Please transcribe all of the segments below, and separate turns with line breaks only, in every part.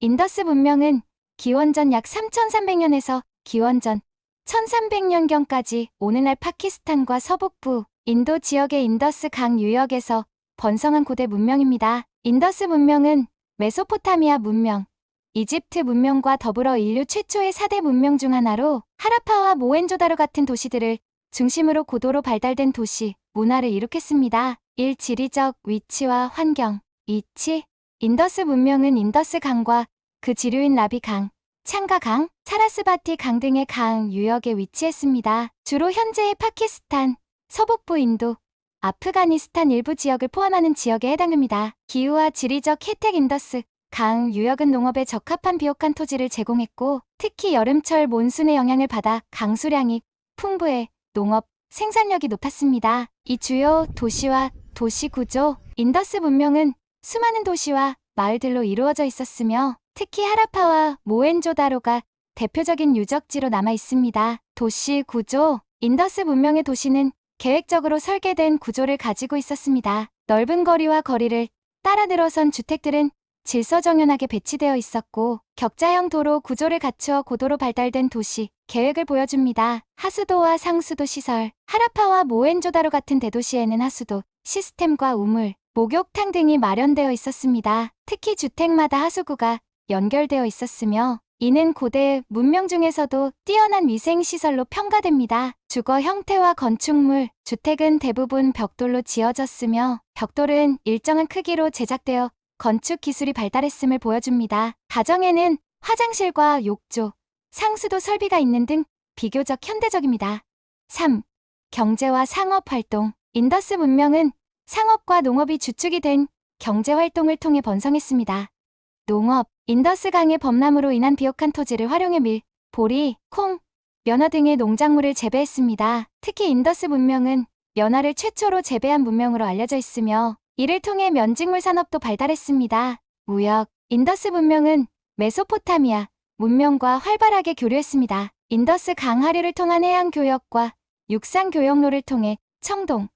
인더스 문명은 기원전 약 3300년에서 기원전 1300년경까지 오늘날 파키스탄과 서북부 인도 지역의 인더스 강 유역에서 번성한 고대 문명입니다. 인더스 문명은 메소포타미아 문명, 이집트 문명과 더불어 인류 최초의 4대 문명 중 하나로 하라파와 모헨조다로 같은 도시들을 중심으로 고도로 발달된 도시, 문화를 이룩했습니다. 1. 지리적 위치와 환경 2. 치 인더스 문명은 인더스 강과 그 지류인 라비 강, 창가 강, 사라스바티 강 등의 강 유역에 위치했습니다. 주로 현재의 파키스탄, 서북부 인도, 아프가니스탄 일부 지역을 포함하는 지역에 해당합니다. 기후와 지리적 혜택 인더스 강 유역은 농업에 적합한 비옥한 토지를 제공했고 특히 여름철 몬순의 영향을 받아 강수량이 풍부해 농업 생산력이 높았습니다. 이 주요 도시와 도시 구조 인더스 문명은 수많은 도시와 마을들로 이루어져 있었으며 특히 하라파와 모헨조다로가 대표적인 유적지로 남아 있습니다. 도시 구조 인더스 문명의 도시는 계획적으로 설계된 구조를 가지고 있었습니다. 넓은 거리와 거리를 따라 들어선 주택들은 질서정연하게 배치되어 있었고 격자형 도로 구조를 갖추어 고도로 발달된 도시 계획을 보여줍니다. 하수도와 상수도 시설 하라파와 모헨조다로 같은 대도시에는 하수도 시스템과 우물, 목욕탕 등이 마련되어 있었습니다. 특히 주택마다 하수구가 연결되어 있었으며 이는 고대 문명 중에서도 뛰어난 위생시설로 평가됩니다. 주거 형태와 건축물, 주택은 대부분 벽돌로 지어졌으며 벽돌은 일정한 크기로 제작되어 건축 기술이 발달했음을 보여줍니다. 가정에는 화장실과 욕조, 상수도 설비가 있는 등 비교적 현대적입니다. 3. 경제와 상업 활동. 인더스 문명은 상업과 농업이 주축이 된 경제 활동을 통해 번성했습니다. 농업, 인더스 강의 범람으로 인한 비옥한 토지를 활용해 밀, 보리, 콩, 면화 등의 농작물을 재배했습니다. 특히 인더스 문명은 면화를 최초로 재배한 문명으로 알려져 있으며 이를 통해 면직물 산업도 발달했습니다. 무역, 인더스 문명은 메소포타미아 문명과 활발하게 교류했습니다. 인더스 강 하류를 통한 해양 교역과 육상 교역로를 통해 청동, 옥,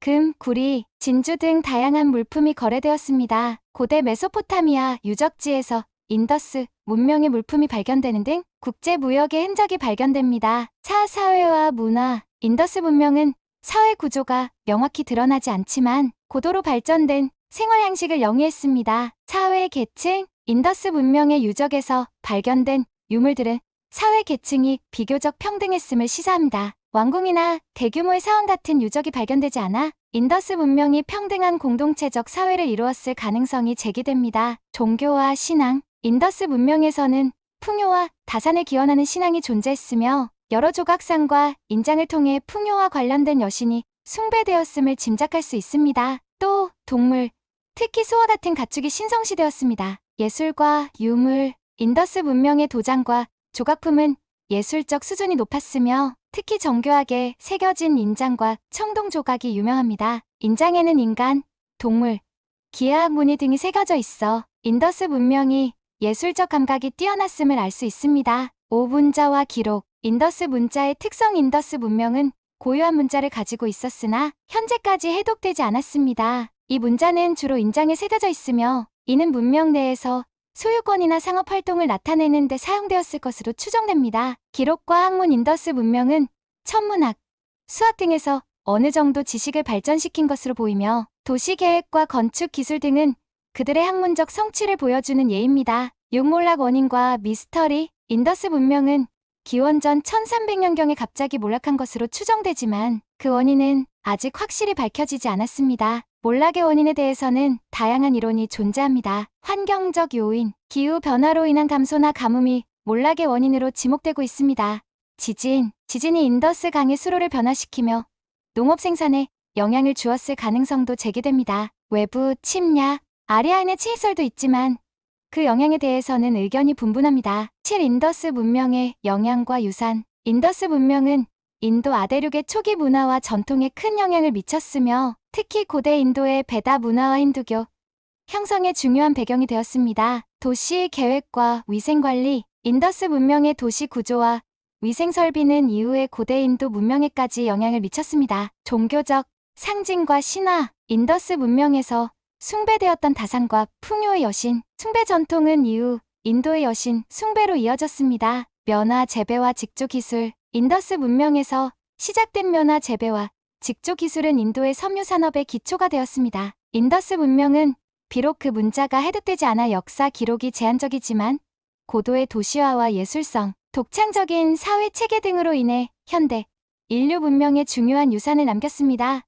금, 구리, 진주 등 다양한 물품이 거래되었습니다. 고대 메소포타미아 유적지에서 인더스 문명의 물품이 발견되는 등 국제 무역의 흔적이 발견됩니다. 차 사회와 문화, 인더스 문명은 사회 구조가 명확히 드러나지 않지만 고도로 발전된 생활 양식을 영위했습니다. 사회 계층, 인더스 문명의 유적에서 발견된 유물들은 사회 계층이 비교적 평등했음을 시사합니다. 왕궁이나 대규모의 사원 같은 유적이 발견되지 않아 인더스 문명이 평등한 공동체적 사회를 이루었을 가능성이 제기됩니다. 종교와 신앙, 인더스 문명에서는 풍요와 다산을 기원하는 신앙이 존재했으며 여러 조각상과 인장을 통해 풍요와 관련된 여신이 숭배되었음을 짐작할 수 있습니다. 또 동물, 특히 소와 같은 가축이 신성시되었습니다. 예술과 유물, 인더스 문명의 도장과 조각품은 예술적 수준이 높았으며 특히 정교하게 새겨진 인장과 청동 조각이 유명합니다. 인장에는 인간, 동물, 기하학 무늬 등이 새겨져 있어 인더스 문명이 예술적 감각이 뛰어났음을 알 수 있습니다. 오문자와 기록, 인더스 문자의 특성 인더스 문명은 고유한 문자를 가지고 있었으나 현재까지 해독되지 않았습니다. 이 문자는 주로 인장에 새겨져 있으며 이는 문명 내에서 소유권이나 상업 활동을 나타내는 데 사용되었을 것으로 추정됩니다. 기록과 학문 인더스 문명은 천문학, 수학 등에서 어느 정도 지식을 발전시킨 것으로 보이며 도시 계획과 건축 기술 등은 그들의 학문적 성취를 보여주는 예입니다. 육몰락 원인과 미스터리, 인더스 문명은 기원전 1300년경에 갑자기 몰락한 것으로 추정되지만 그 원인은 아직 확실히 밝혀지지 않았습니다. 몰락의 원인에 대해서는 다양한 이론이 존재합니다. 환경적 요인, 기후 변화로 인한 감소나 가뭄이 몰락의 원인으로 지목되고 있습니다. 지진, 지진이 인더스 강의 수로를 변화시키며 농업 생산에 영향을 주었을 가능성도 제기됩니다. 외부 침략, 아리아인의 치이설도 있지만 그 영향에 대해서는 의견이 분분합니다. 7. 인더스 문명의 영향과 유산 인더스 문명은 인도 아대륙의 초기 문화와 전통에 큰 영향을 미쳤으며 특히 고대 인도의 베다 문화와 힌두교 형성에 중요한 배경이 되었습니다. 도시 계획과 위생관리 인더스 문명의 도시 구조와 위생 설비는 이후의 고대 인도 문명에까지 영향을 미쳤습니다. 종교적 상징과 신화 인더스 문명에서 숭배되었던 다산과 풍요의 여신, 숭배 전통은 이후 인도의 여신, 숭배로 이어졌습니다. 면화 재배와 직조 기술, 인더스 문명에서 시작된 면화 재배와 직조 기술은 인도의 섬유 산업의 기초가 되었습니다. 인더스 문명은 비록 그 문자가 해독되지 않아 역사 기록이 제한적이지만 고도의 도시화와 예술성, 독창적인 사회 체계 등으로 인해 현대 인류 문명에 중요한 유산을 남겼습니다.